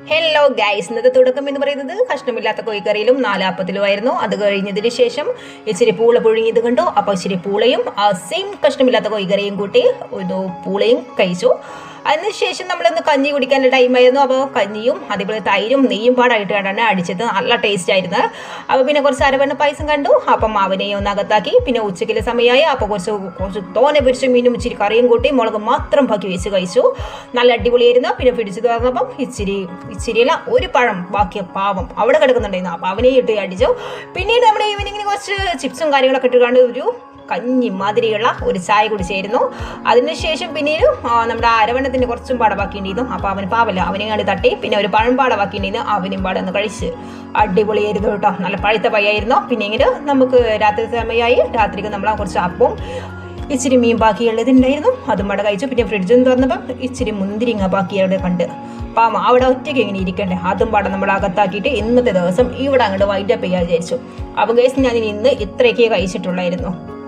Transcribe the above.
Hello guys ഇന്നത്തെ തുടക്കം എന്ന് പറയുന്നത് കഷ്ണമില്ലാത്ത കോഴിക്കറിയിലും നാലാപ്പത്തിലുമായിരുന്നു. അത് കഴിഞ്ഞതിന് ശേഷം ഇച്ചിരി പൂള പുഴുങ്ങിയത് കണ്ടു. അപ്പോൾ ഇച്ചിരി പൂളയും ആ സെയിം കഷ്ണമില്ലാത്ത കോഴിക്കറിയും കൂട്ടി ഒരു പൂളയും കഴിച്ചു. അതിനുശേഷം നമ്മളൊന്ന് കഞ്ഞി കുടിക്കാനുള്ള ടൈമായിരുന്നു അപ്പോൾ കഞ്ഞിയും അതേപോലെ തൈരും നെയ്യും പാടായിട്ട് കണ്ടാണ് അടിച്ചത്. നല്ല ടേസ്റ്റ് ആയിരുന്നു. അപ്പോൾ പിന്നെ കുറച്ച് അരവണ്ണ പായസം കണ്ടു. അപ്പം മാവിനെയും ഒന്ന് അകത്താക്കി. പിന്നെ ഉച്ചയ്ക്കിലെ സമയമായി. അപ്പോൾ കുറച്ച് കുറച്ച് തോനെ പൊരിച്ച് മീനും ഇച്ചിരി കറിയും കൂട്ടി മുളക് മാത്രം ബാക്കി വെച്ച് കഴിച്ചു. നല്ല അടിപൊളിയായിരുന്നു. പിന്നെ പിടിച്ചു തുറന്നപ്പം ഇച്ചിരി ഇച്ചിരിയല്ല ഒരു പഴം ബാക്കി പാവം അവിടെ കിടക്കുന്നുണ്ടായിരുന്നു. അപ്പോൾ അവനെ ഇട്ട് അടിച്ചു. പിന്നീട് നമ്മുടെ ഈവനിങ്ങിന് കുറച്ച് ചിപ്സും കാര്യങ്ങളൊക്കെ ഇട്ടുകൊണ്ട് ഒരു കഞ്ഞി മാതിരിയുള്ള ഒരു ചായ കുടിച്ചായിരുന്നു അതിനുശേഷം പിന്നീട് നമ്മുടെ അരവണ്ണത്തിന് കുറച്ചും പാടവാക്കിണ്ടിരുന്നു അപ്പോൾ അവന് പാവല്ല. അവനെ കണ്ട് തട്ടി. പിന്നെ ഒരു പഴം പാട ബാക്കിയുണ്ടായിരുന്നു അവനും പാടൊന്ന് കഴിച്ച് അടിപൊളിയായിരുന്നു കേട്ടോ. നല്ല പഴുത്ത പയ്യായിരുന്നു. പിന്നെ ഇങ്ങനെ നമുക്ക് രാത്രി സമയമായി രാത്രിക്ക് നമ്മൾ കുറച്ച് അപ്പം ഇച്ചിരി മീൻ ബാക്കിയുള്ളതുണ്ടായിരുന്നു അതും അവിടെ കഴിച്ചു. പിന്നെ ഫ്രിഡ്ജിൽ നിന്ന് തുറന്നപ്പം ഇച്ചിരി മുന്തിരിങ്ങ ബാക്കി അവിടെ കണ്ട്. പാമ അവിടെ ഒറ്റയ്ക്ക് ഇങ്ങനെ ഇരിക്കണ്ടേ? അതും പാടെ നമ്മൾ അകത്താക്കിയിട്ട് ഇന്നത്തെ ദിവസം ഇവിടെ അങ്ങോട്ട് വൈൻഡപ്പ് ചെയ്യാൻ വിചാരിച്ചു. അപ്പോൾ ഗൈസ് ഞാൻ ഇന്ന് ഇത്രയൊക്കെ കഴിച്ചിട്ടുള്ളായിരുന്നു.